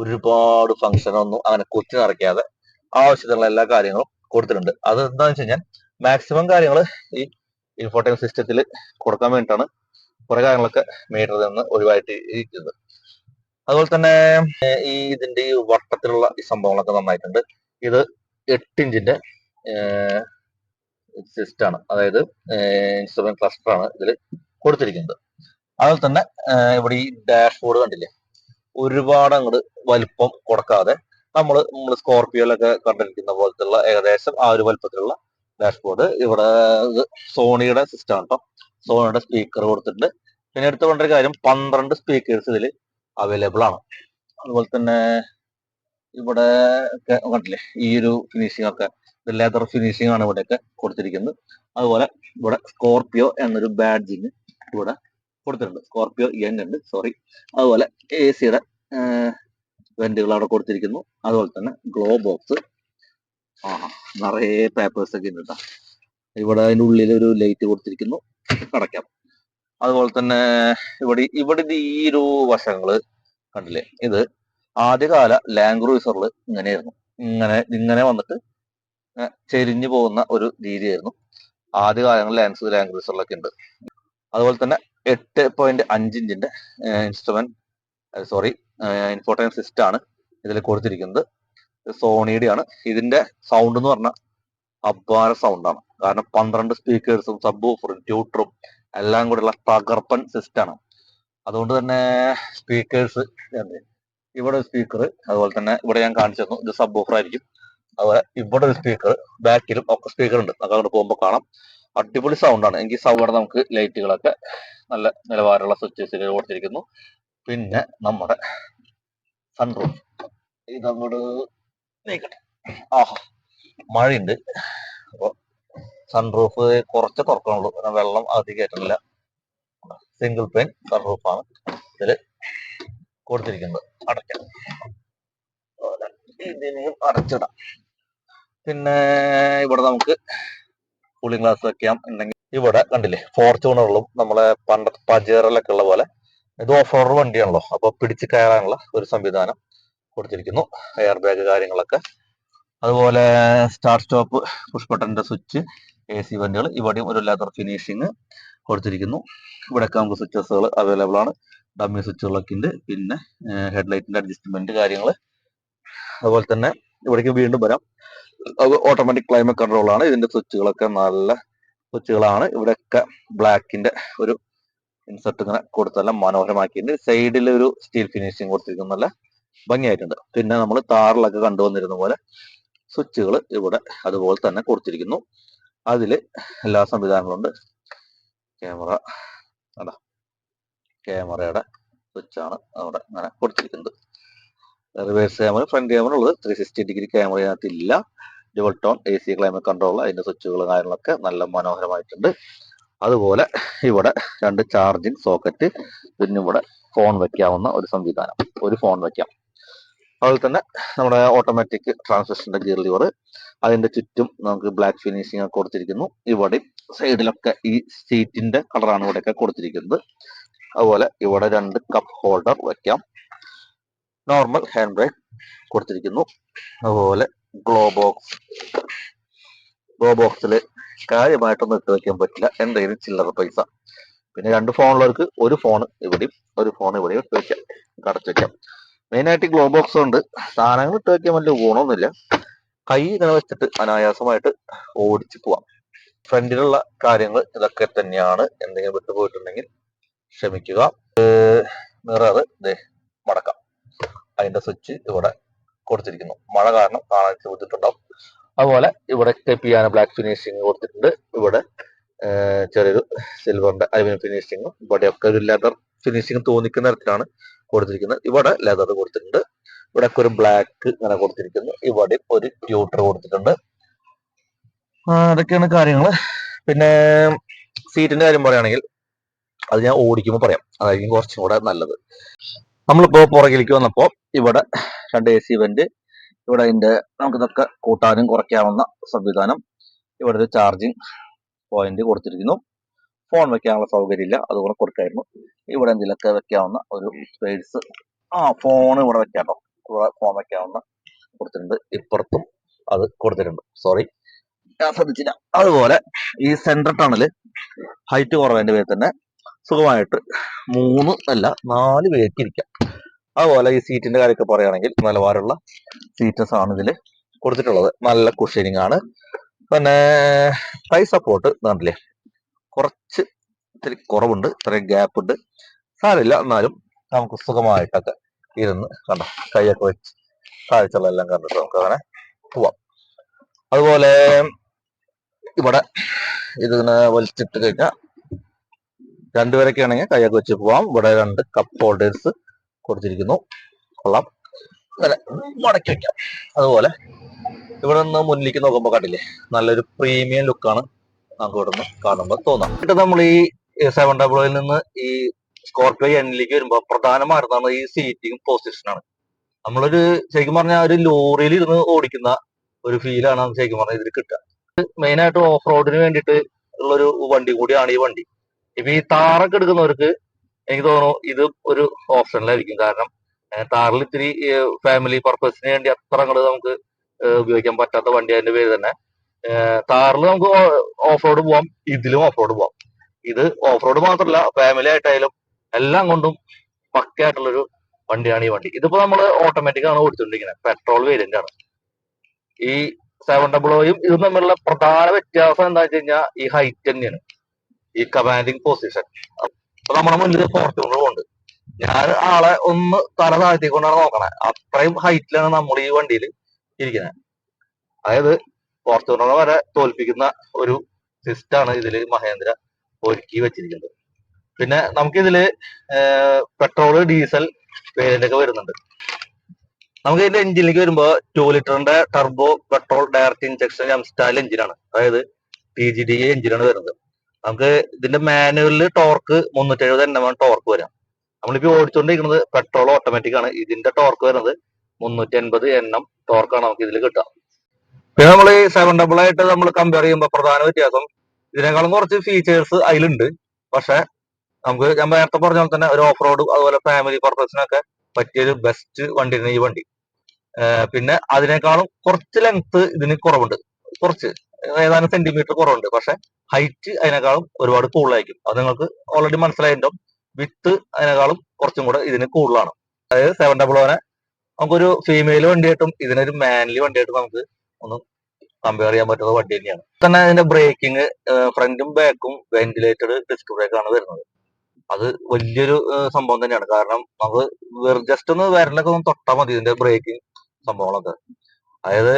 ഒരുപാട് ഫംഗ്ഷൻ ഒന്നും അങ്ങനെ കുത്തി നിറയ്ക്കാതെ ആവശ്യത്തിനുള്ള എല്ലാ കാര്യങ്ങളും കൊടുത്തിട്ടുണ്ട്. അത് എന്താണെന്ന് വെച്ച് കഴിഞ്ഞാൽ മാക്സിമം കാര്യങ്ങൾ ഈ ഇൻഫോർട്ടൈൻ സിസ്റ്റത്തിൽ കൊടുക്കാൻ വേണ്ടിയിട്ടാണ് കുറെ കാര്യങ്ങളൊക്കെ മീറ്ററിൽ നിന്ന് ഒഴിവായിട്ട് ഇരിക്കുന്നത്. അതുപോലെ തന്നെ ഈ ഇതിന്റെ ഈ വട്ടത്തിലുള്ള ഈ സംഭവങ്ങളൊക്കെ നന്നായിട്ടുണ്ട്. ഇത് എട്ട് ഇഞ്ചിന്റെ സിസ്റ്റം ആണ്. അതായത് ഇൻസ്ട്രുമെന്റ് ക്ലസ്റ്റർ ആണ് ഇതിൽ കൊടുത്തിരിക്കുന്നത്. അതുപോലെ തന്നെ ഇവിടെ ഈ ഡാഷ്ബോർഡ് കണ്ടില്ലേ? ഒരുപാട് അങ്ങോട്ട് വലിപ്പം കൊടുക്കാതെ നമ്മൾ നമ്മൾ സ്കോർപിയോയിലൊക്കെ കണ്ടിരിക്കുന്ന പോലത്തുള്ള ഏകദേശം ആ ഒരു വലിപ്പത്തിലുള്ള ഡാഷ്ബോർഡ് ഇവിടെ സോണിയുടെ സിസ്റ്റം കേട്ടോ സോണിയുടെ സ്പീക്കർ കൊടുത്തിട്ടുണ്ട്. പിന്നെ എടുത്തു കൊണ്ടൊരു കാര്യം പന്ത്രണ്ട് സ്പീക്കേഴ്സ് ഇതിൽ അവൈലബിൾ ആണ്. അതുപോലെ തന്നെ ഇവിടെ കണ്ടില്ലേ ഈ ഒരു ഫിനിഷിംഗ് ഒക്കെ ലെതർ ഫിനിഷിംഗ് ആണ് ഇവിടെയൊക്കെ കൊടുത്തിരിക്കുന്നത്. അതുപോലെ ഇവിടെ സ്കോർപിയോ എന്നൊരു ബാഡ്ജിങ് ഇവിടെ കൊടുത്തിട്ടുണ്ട്. സ്കോർപിയോ എൻ ഉണ്ട് സോറി അതുപോലെ എ സിയുടെ വെന്റുകൾ അവിടെ കൊടുത്തിരിക്കുന്നു. അതുപോലെ തന്നെ ഗ്ലോ ബോക്സ് നിറയെ പേപ്പേഴ്സ് ഒക്കെ ഉണ്ട് ഇവിടെ അതിന്റെ ഉള്ളിൽ ഒരു ലൈറ്റ് കൊടുത്തിരിക്കുന്നു. അടയ്ക്കാം. അതുപോലെ തന്നെ ഇവിടെ ഇവിടെ ഈ ഒരു വശങ്ങൾ കണ്ടില്ലേ? ഇത് ആദ്യകാല ലാൻഡ് ക്രൂസറിൽ ഇങ്ങനെയായിരുന്നു. ഇങ്ങനെ ഇങ്ങനെ വന്നിട്ട് ചെരിഞ്ഞു പോകുന്ന ഒരു രീതിയായിരുന്നു. ആദ്യകാലങ്ങളിൽ ലാൻഡ് ലാൻഡ് ക്രൂസറിലൊക്കെ ഉണ്ട്. അതുപോലെ തന്നെ എട്ട് പോയിന്റ് അഞ്ച് ഇഞ്ചിന്റെ ഇൻസ്ട്രുമെന്റ് സോറി ഇൻഫോർട്ടൈൻ സിസ്റ്റാണ് ഇതിൽ കൊടുത്തിരിക്കുന്നത്. സോണിയുടെ ആണ് ഇതിന്റെ സൗണ്ട് എന്ന് പറഞ്ഞാൽ അപാര സൗണ്ടാണ് കാരണം പന്ത്രണ്ട് സ്പീക്കേഴ്സും സബ് ഓഫറും ട്യൂട്ടറും എല്ലാം കൂടെയുള്ള തകർപ്പൻ സിസ്റ്റം ആണ്. അതുകൊണ്ട് തന്നെ സ്പീക്കേഴ്സ് ഇവിടെ സ്പീക്കർ അതുപോലെ തന്നെ ഇവിടെ ഞാൻ കാണിച്ചു തന്നു ഇത് സബ് ഓഫർ ആയിരിക്കും. അതുപോലെ ഇവിടെ ഒരു സ്പീക്കർ ബാക്കിലും ഒക്കെ സ്പീക്കർ ഉണ്ട്. നമുക്ക് അങ്ങോട്ട് പോകുമ്പോൾ കാണാം. അടിപൊളി സൗണ്ടാണ് എങ്കിൽ സൗണ്ട് നമുക്ക് ലൈറ്റുകളൊക്കെ നല്ല നിലവാരമുള്ള സ്വിച്ചസിൽ കൊടുത്തിരിക്കുന്നു. പിന്നെ നമ്മുടെ സൺറൂഫ് ഇതങ്ങോട്ട് നീക്കട്ടെ ആഹാ മഴയുണ്ട്. അപ്പൊ സൺറൂഫ് കുറച്ച് തുറക്കണുള്ളൂ. കാരണം വെള്ളം അധികം കയറ്റുന്നില്ല സിംഗിൾ പെയിൻ സൺറൂഫാണ് ഇതിൽ കൊടുത്തിരിക്കുന്നത്. അടയ്ക്കാം. ഇതിനെയും അടച്ചിടാം. പിന്നെ ഇവിടെ നമുക്ക് കൂളിംഗ് ഗ്ലാസ് വെക്കാം. ഉണ്ടെങ്കിൽ ഇവിടെ കണ്ടില്ലേ ഫോർച്യൂണറിലും നമ്മളെ പണ്ടത്തെ പജേറിലൊക്കെ ഉള്ള പോലെ ഇത് ഓഫ് റോഡ് വണ്ടിയാണല്ലോ. അപ്പൊ പിടിച്ച് കയറാനുള്ള ഒരു സംവിധാനം കൊടുത്തിരിക്കുന്നു. എയർ ബാഗ് കാര്യങ്ങളൊക്കെ. അതുപോലെ സ്റ്റാർ സ്റ്റോപ്പ് പുഷ് ബട്ടന്റെ സ്വിച്ച് എ സി വണ്ടികൾ ഇവിടെയും ഒരു ലെതർ ഫിനിഷിങ് കൊടുത്തിരിക്കുന്നു. ഇവിടെയൊക്കെ നമുക്ക് സ്വിച്ചസുകൾ അവൈലബിൾ ആണ്. ഡമ്മി സ്വിച്ചുകളൊക്കെ ഉണ്ട്. പിന്നെ ഹെഡ്ലൈറ്റിന്റെ അഡ്ജസ്റ്റ്മെന്റ് കാര്യങ്ങൾ അതുപോലെ തന്നെ ഇവിടേക്ക് വീണ്ടും വരാം. അത് ഓട്ടോമാറ്റിക് ക്ലൈമറ്റ് കൺട്രോൾ ആണ്. ഇതിന്റെ സ്വിച്ചുകളൊക്കെ നല്ല സ്വിച്ചുകളാണ് ഇവിടെയൊക്കെ ബ്ലാക്കിന്റെ ഒരു ഇൻസെർട്ട് ഇങ്ങനെ കൊടുത്തെല്ലാം മനോഹരമാക്കിയിട്ടുണ്ട്. സൈഡിൽ ഒരു സ്റ്റീൽ ഫിനിഷിങ് കൊടുത്തിരിക്കുന്നു. നല്ല ഭംഗിയായിട്ടുണ്ട്. പിന്നെ നമ്മൾ താറിലൊക്കെ കണ്ടുവന്നിരുന്ന പോലെ സ്വിച്ചുകൾ ഇവിടെ അതുപോലെ തന്നെ കൊടുത്തിരിക്കുന്നു. അതിൽ എല്ലാ സംവിധാനങ്ങളും ഉണ്ട് ക്യാമറ അതാ ക്യാമറയുടെ സ്വിച്ചാണ് അവിടെ അങ്ങനെ കൊടുത്തിരിക്കുന്നത്. റിവേഴ്സ് ക്യാമറ ഫ്രണ്ട് ക്യാമറ ഉള്ളത് ത്രീ സിക്സ്റ്റി ഡിഗ്രി ക്യാമറ ഇതിനകത്ത് ഇല്ല dual tone A C climate control അതിന്റെ സ്വിച്ചുകൾ കാര്യങ്ങളൊക്കെ നല്ല മനോഹരമായിട്ടുണ്ട്. അതുപോലെ ഇവിടെ രണ്ട് ചാർജിങ് സോക്കറ്റ് പിന്നെ ഇവിടെ ഫോൺ വെക്കാവുന്ന ഒരു സംവിധാനം. ഒരു ഫോൺ വെക്കാം. അതുപോലെ തന്നെ നമ്മുടെ ഓട്ടോമാറ്റിക് ട്രാൻസ്മിഷന്റെ ഗിയർ ലിവർ അതിന്റെ ചുറ്റും നമുക്ക് ബ്ലാക്ക് ഫിനിഷിംഗ് കൊടുത്തിരിക്കുന്നു. ഇവിടെ സൈഡിലൊക്കെ ഈ സീറ്റിന്റെ കളറാണ് ഇവിടെയൊക്കെ കൊടുത്തിരിക്കുന്നത്. അതുപോലെ ഇവിടെ രണ്ട് കപ്പ് ഹോൾഡർ വയ്ക്കാം നോർമൽ ഹാൻഡ് ബ്രേക്ക് കൊടുത്തിരിക്കുന്നു. അതുപോലെ ഗ്ലോ ബോക്സ് ഗ്ലോ ബോക്സിൽ കാര്യമായിട്ടൊന്നും ഇട്ട് വെക്കാൻ പറ്റില്ല. എന്തെങ്കിലും ചില്ലറ പൈസ. പിന്നെ രണ്ട് ഫോണുള്ളവർക്ക് ഒരു ഫോൺ ഇവിടെയും ഒരു ഫോൺ ഇവിടെയും ഇട്ട് വെക്കാം. അടച്ചു വെക്കാം മെയിനായിട്ട് ഗ്ലോ ബോക്സ് ഉണ്ട്. സാധനങ്ങൾ ഇട്ട് വെക്കാൻ വലിയ ഗുണമൊന്നുമില്ല. കൈ ഇങ്ങനെ വെച്ചിട്ട് അനായാസമായിട്ട് ഓടിച്ചു പോവാം. ഫ്രണ്ടിലുള്ള കാര്യങ്ങൾ ഇതൊക്കെ തന്നെയാണ്. എന്തെങ്കിലും വിട്ടുപോയിട്ടുണ്ടെങ്കിൽ ക്ഷമിക്കുക. മിറർ ദേ മടക്കാം. അതിന്റെ സ്വിച്ച് ഇവിടെ കൊടുത്തിരിക്കുന്നു. മഴ കാരണം കാണാൻ ഇച്ചിരി ബുദ്ധിമുട്ടുണ്ടാവും. അതുപോലെ ഇവിടെ പിയാനോ ബ്ലാക്ക് ഫിനിഷിംഗ് കൊടുത്തിട്ടുണ്ട്. ഇവിടെ ചെറിയൊരു സിൽവറിന്റെ അലുമിനിയം ഫിനിഷിങ്ങും ഇവിടെയൊക്കെ ഒരു ലെതർ ഫിനിഷിംഗ് തോന്നിക്കുന്ന തരത്തിലാണ് കൊടുത്തിരിക്കുന്നത്. ഇവിടെ ലെതർ കൊടുത്തിട്ടുണ്ട്. ഇവിടെ ഒരു ബ്ലാക്ക് ഇങ്ങനെ കൊടുത്തിരിക്കുന്നു. ഇവിടെ ഒരു ട്യൂട്ടർ കൊടുത്തിട്ടുണ്ട്. അതൊക്കെയാണ് കാര്യങ്ങൾ പിന്നെ സീറ്റിന്റെ കാര്യം പറയുകയാണെങ്കിൽ അത് ഞാൻ ഓടിക്കുമ്പോൾ പറയാം. അതായിരിക്കും കുറച്ചും കൂടെ നല്ലത്. നമ്മളിപ്പോ പുറകിലേക്ക് വന്നപ്പോ ഇവിടെ രണ്ട് എ സി വെന്റ് ഇവിടെ അതിന്റെ നമുക്കിതൊക്കെ കൂട്ടാനും കുറയ്ക്കാവുന്ന സംവിധാനം ഇവിടെ ഒരു ചാർജിങ് പോയിന്റ് കൊടുത്തിരിക്കുന്നു. ഫോൺ വെക്കാനുള്ള സൗകര്യം ഇല്ല അതുകൂടെ കൊടുക്കായിരുന്നു. ഇവിടെ എന്തെങ്കിലുമൊക്കെ വെക്കാവുന്ന ഒരു സ്പേസ് ആ ഫോൺ ഇവിടെ വെക്കാട്ടോ ഇവിടെ ഫോൺ വെക്കാവുന്ന കൊടുത്തിട്ടുണ്ട്. ഇപ്പുറത്തും അത് കൊടുത്തിട്ടുണ്ട്. സോറി ഞാൻ ശ്രദ്ധിച്ചില്ല. അതുപോലെ ഈ സെൻട്രൽ ടണൽ ഹൈറ്റ് കുറവതിന്റെ പേരിൽ തന്നെ സുഖമായിട്ട് മൂന്ന് അല്ല നാല് പേർക്ക് ഇരിക്കാം. അതുപോലെ ഈ സീറ്റിന്റെ കാര്യമൊക്കെ പറയുകയാണെങ്കിൽ നിലവാരമുള്ള സീറ്റസ് ആണ് ഇതിൽ കൊടുത്തിട്ടുള്ളത്. നല്ല കുഷനിങ് ആണ്. പിന്നെ കൈ സപ്പോർട്ട് കണ്ടില്ലേ? കുറച്ച് ഇത്തിരി കുറവുണ്ട് ഇത്രയും ഗ്യാപ്പ് ഉണ്ട്. സാരമില്ല എന്നാലും നമുക്ക് സുഖമായിട്ടൊക്കെ ഇരുന്ന് കണ്ടോ കൈയൊക്കെ വെച്ച് കാഴ്ചകളെല്ലാം കണ്ടിട്ട് നമുക്ക് അങ്ങനെ പോവാം. അതുപോലെ ഇവിടെ ഇതിങ്ങനെ വലിച്ചിട്ട് കഴിഞ്ഞാൽ രണ്ടുപേരൊക്കെ ആണെങ്കിൽ കൈയൊക്കെ വെച്ച് പോവാം. ഇവിടെ രണ്ട് കപ്പ് ഹോൾഡേഴ്സ് കൊടുത്തിരിക്കുന്നു. കൊള്ളാം. അങ്ങനെ മടക്കി വെക്കാം. അതുപോലെ ഇവിടെ നിന്ന് മുന്നിലേക്ക് നോക്കുമ്പോൾ കണ്ടില്ലേ നല്ലൊരു പ്രീമിയം ലുക്കാണ് നമുക്ക് ഇവിടെ നിന്ന് കാണുമ്പോൾ തോന്നാം. എന്നിട്ട് നമ്മൾ ഈ സെവൻ ഡബിൾ നിന്ന് ഈ സ്കോർപ്പിയോ എന്നിലേക്ക് വരുമ്പോൾ പ്രധാനമായിരുന്നാണ് ഈ സീറ്റിംഗ് പൊസിഷനാണ് നമ്മളൊരു ശരിക്കും പറഞ്ഞാൽ ഒരു ലോറിയിൽ ഇരുന്ന് ഓടിക്കുന്ന ഒരു ഫീലാണ് നമുക്ക് ശരിക്കും പറഞ്ഞാൽ ഇതിൽ കിട്ടുക. മെയിൻ ആയിട്ട് ഓഫ് റോഡിന് വേണ്ടിയിട്ട് ഉള്ളൊരു വണ്ടി കൂടിയാണ് ഈ വണ്ടി. ഇപ്പൊ ഈ താറൊക്കെ എടുക്കുന്നവർക്ക് എനിക്ക് തോന്നുന്നു ഇത് ഒരു ഓപ്ഷനിലായിരിക്കും കാരണം താറിൽ ഇത്തിരി ഫാമിലി പർപ്പസിന് വേണ്ടി അത്ര നമുക്ക് ഉപയോഗിക്കാൻ പറ്റാത്ത വണ്ടി അതിന്റെ പേര് തന്നെ. താറിൽ നമുക്ക് ഓഫ് റോഡ് പോവാം ഇതിലും ഓഫ് റോഡ് പോവാം. ഇത് ഓഫ് റോഡ് മാത്രമല്ല ഫാമിലി ആയിട്ടായാലും എല്ലാം കൊണ്ടും പക്കയായിട്ടുള്ളൊരു വണ്ടിയാണ് ഈ വണ്ടി. ഇതിപ്പോ നമ്മൾ ഓട്ടോമാറ്റിക് ആണ് ഓടിച്ചുകൊണ്ടിരിക്കുന്നത് പെട്രോൾ വേരിയന്റ് ആണ്. ഈ സെവൻ ഡബിൾ ഓയും ഇതും തമ്മിലുള്ള പ്രധാന വ്യത്യാസം എന്താ വെച്ച് കഴിഞ്ഞാൽ ഈ ഹൈറ്റ് തന്നെയാണ്. ഈ കമാൻഡിങ് പൊസിഷൻ അപ്പൊ നമ്മുടെ മുന്നിൽ ഫോർച്യൂണർ ഉണ്ട്. ഞാൻ ആളെ ഒന്ന് തല താഴ്ത്തിക്കൊണ്ടാണ് നോക്കണേ. അത്രയും ഹൈറ്റിലാണ് നമ്മൾ ഈ വണ്ടിയിൽ ഇരിക്കുന്നത് അതായത് ഫോർച്യൂണറെ വരെ തോൽപ്പിക്കുന്ന ഒരു സിസ്റ്റാണ് ഇതിൽ മഹേന്ദ്ര ഒരുക്കി വെച്ചിരിക്കുന്നത്. പിന്നെ നമുക്കിതിൽ പെട്രോൾ ഡീസൽ ഒക്കെ വരുന്നുണ്ട്. നമുക്ക് ഇതിന്റെ എഞ്ചിനിലേക്ക് വരുമ്പോൾ ടു ലിറ്ററിന്റെ turbo petrol direct injection M style എഞ്ചിനാണ് അതായത് ടി ജി ഡി എഞ്ചിനാണ് വരുന്നത്. നമുക്ക് ഇതിന്റെ മാനുവലിൽ ടോർക്ക് മുന്നൂറ്റി എഴുപത് എണ്ണം ടോർക്ക് വരാം നമ്മളിപ്പോ ഓടിച്ചുകൊണ്ടിരിക്കുന്നത് പെട്രോൾ ഓട്ടോമാറ്റിക് ആണ്. ഇതിന്റെ ടോർക്ക് വരുന്നത് മുന്നൂറ്റി എൺപത് എണ്ണം ടോർക്കാണ് നമുക്ക് ഇതിൽ കിട്ടുക. പിന്നെ നമ്മൾ സെവൻ ഡബിൾ ആയിട്ട് നമ്മൾ കമ്പയർ ചെയ്യുമ്പോൾ പ്രധാന വ്യത്യാസം ഇതിനേക്കാളും കുറച്ച് ഫീച്ചേഴ്സ് അതിലുണ്ട്. പക്ഷെ നമുക്ക് ഞാൻ നേരത്തെ പറഞ്ഞ പോലെ തന്നെ ഒരു ഓഫ് റോഡ് അതുപോലെ ഫാമിലി പർപ്പസിനൊക്കെ പറ്റിയൊരു ബെസ്റ്റ് വണ്ടി ഈ വണ്ടി. പിന്നെ അതിനേക്കാളും കുറച്ച് ലെങ്ത് ഇതിന് കുറവുണ്ട്. കുറച്ച് ഏതാനും സെന്റിമീറ്റർ കുറവുണ്ട്. പക്ഷെ ഹൈറ്റ് അതിനേക്കാളും ഒരുപാട് കൂടുതലായിരിക്കും. അത് നിങ്ങൾക്ക് ഓൾറെഡി മനസ്സിലായിട്ടുണ്ടാവും വിത്ത് അതിനേക്കാളും കുറച്ചും കൂടെ ഇതിന് കൂടുതലാണ്. അതായത് സെവൻ ഡബിൾ വനെ നമുക്കൊരു ഫീമെയിൽ വണ്ടിയായിട്ടും ഇതിനൊരു മാൻലി വണ്ടിയായിട്ടും നമുക്ക് ഒന്ന് കമ്പയർ ചെയ്യാൻ പറ്റുന്ന വണ്ടി തന്നെയാണ്. തന്നെ അതിന്റെ ബ്രേക്കിംഗ് ഫ്രണ്ടും ബാക്കും വെന്റിലേറ്റഡ് ഡിസ്ക് ബ്രേക്ക് ആണ് വരുന്നത്. അത് വലിയൊരു സംഭവം തന്നെയാണ്. കാരണം നമുക്ക് ജസ്റ്റ് ഒന്ന് വിരലൊക്കെ ഒന്ന് തൊട്ടാൽ മതി ഇതിന്റെ ബ്രേക്കിംഗ് സംഭവങ്ങളൊക്കെ. അതായത്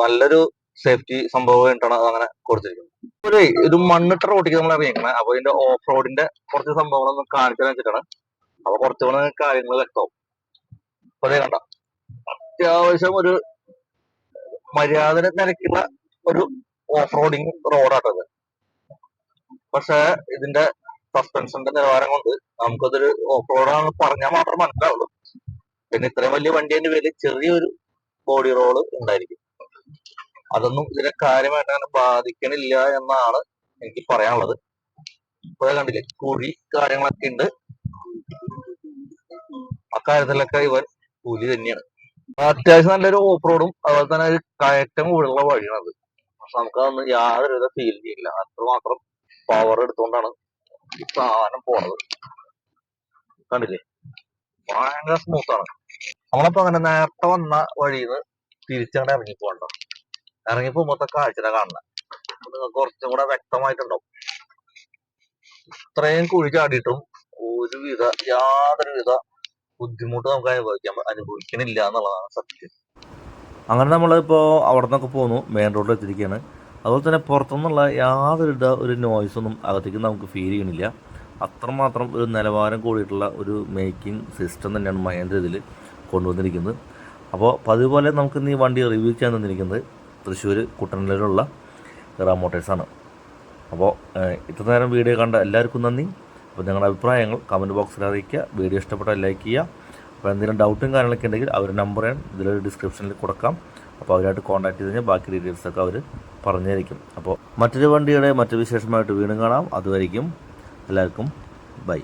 നല്ലൊരു സേഫ്റ്റി സംഭവം അത് അങ്ങനെ കൊടുത്തിരിക്കുന്നത്. ഒരു ഇത് മണ്ണിട്ട റോഡിക്ക് നമ്മൾ ഇറങ്ങിയിരിക്കണം അപ്പൊ ഇതിന്റെ ഓഫ് റോഡിന്റെ കുറച്ച് സംഭവങ്ങളൊന്നും കാണിച്ചു വെച്ചിട്ടാണ്. അപ്പൊ കുറച്ചുകൂടെ കാര്യങ്ങൾ വ്യക്തമാവും. അപ്പൊ അതേ കണ്ട? അത്യാവശ്യം ഒരു മര്യാദ നിരക്കുള്ള ഒരു ഓഫ് റോഡിങ് റോഡാട്ടത് പക്ഷെ ഇതിന്റെ സസ്പെൻഷന്റെ നിലവാരം കൊണ്ട് നമുക്കതൊരു ഓഫ് റോഡാണെന്ന് പറഞ്ഞാൽ മാത്രം മനസ്സിലാവുള്ളൂ. പിന്നെ ഇത്രയും വലിയ വണ്ടിന്റെ പേരിൽ ചെറിയൊരു ബോഡി റോൾ ഉണ്ടായിരിക്കും. അതൊന്നും ഇതിനെ കാര്യമായിട്ട് അങ്ങനെ ബാധിക്കണില്ല എന്നാണ് എനിക്ക് പറയാനുള്ളത്. ഇപ്പൊ കണ്ടില്ലേ കുഴി കാര്യങ്ങളൊക്കെ ഉണ്ട്. അക്കാര്യത്തിലൊക്കെ ഇവൻ കൂലി തന്നെയാണ്. അത്യാവശ്യം നല്ലൊരു ഓഫ് റോഡും അതുപോലെ തന്നെ ഒരു കയറ്റം കൂടുതലുള്ള വഴിയാണത് പക്ഷെ നമുക്കതൊന്നും യാതൊരുവിധ ഫീൽ ചെയ്യില്ല. അത്രമാത്രം പവർ എടുത്തുകൊണ്ടാണ് ഈ സാധനം പോണത്. കണ്ടില്ലേ? ഭയങ്കര സ്മൂത്താണ് നമ്മളപ്പോ അങ്ങനെ നേരത്തെ വന്ന വഴിയിൽ നിന്ന് തിരിച്ചങ്ങനെ ഇറങ്ങി പോകണ്ട ഇറങ്ങി പോകുമ്പോഴത്തെ കാഴ്ചനെ കാണണം. നിങ്ങൾക്ക് കുറച്ചും കൂടെ വ്യക്തമായിട്ടുണ്ടാവും. ഇത്രയും കുഴി ചാടിയിട്ടും ഒരുവിധ യാതൊരുവിധ ബുദ്ധിമുട്ട് നമുക്ക് അനുഭവിക്കാൻ അനുഭവിക്കണില്ല എന്നുള്ളതാണ് സത്യം. അങ്ങനെ നമ്മളിപ്പോൾ അവിടെ നിന്നൊക്കെ പോന്നു മെയിൻ റോഡിൽ എത്തിയിരിക്കുകയാണ് അതുപോലെ തന്നെ പുറത്തുനിന്നുള്ള യാതൊരുവിധ ഒരു നോയ്സൊന്നും അകത്തേക്ക് നമുക്ക് ഫീൽ ചെയ്യണില്ല. അത്രമാത്രം ഒരു നിലവാരം കൂടിയിട്ടുള്ള ഒരു മേക്കിംഗ് സിസ്റ്റം തന്നെയാണ് മഹേന്ദ്ര ഇതിൽ കൊണ്ടുവന്നിരിക്കുന്നത്. അപ്പോൾ പതിവ് പോലെ നമുക്ക് ഇന്ന് ഈ വണ്ടി റിവ്യൂ ചെയ്യാൻ തന്നിരിക്കുന്നത് തൃശ്ശൂർ കുട്ടനിലുള്ള റാമോട്ടേഴ്സാണ് മോട്ടേഴ്സാണ് അപ്പോൾ ഇത്ര നേരം വീഡിയോ കണ്ട എല്ലാവർക്കും നന്ദി. അപ്പോൾ നിങ്ങളുടെ അഭിപ്രായങ്ങൾ കമന്റ് ബോക്സിൽ അറിയിക്കുക. വീഡിയോ ഇഷ്ടപ്പെട്ടാൽ ലൈക്ക് ചെയ്യുക. അപ്പോൾ എന്തെങ്കിലും ഡൗട്ടും കാര്യങ്ങളൊക്കെ ഉണ്ടെങ്കിൽ അവർ നമ്പർ ഇതിൽ ഡിസ്ക്രിപ്ഷനിൽ കൊടുക്കാം. അപ്പോൾ അവരായിട്ട് കോൺടാക്ട് ചെയ്ത് ബാക്കി ഡീറ്റെയിൽസൊക്കെ അവർ പറഞ്ഞായിരിക്കും അപ്പോൾ മറ്റൊരു വണ്ടിയുടെ മറ്റു വിശേഷമായിട്ട് വീണ്ടും കാണാം. അതുവരെയും എല്ലാവർക്കും ബൈ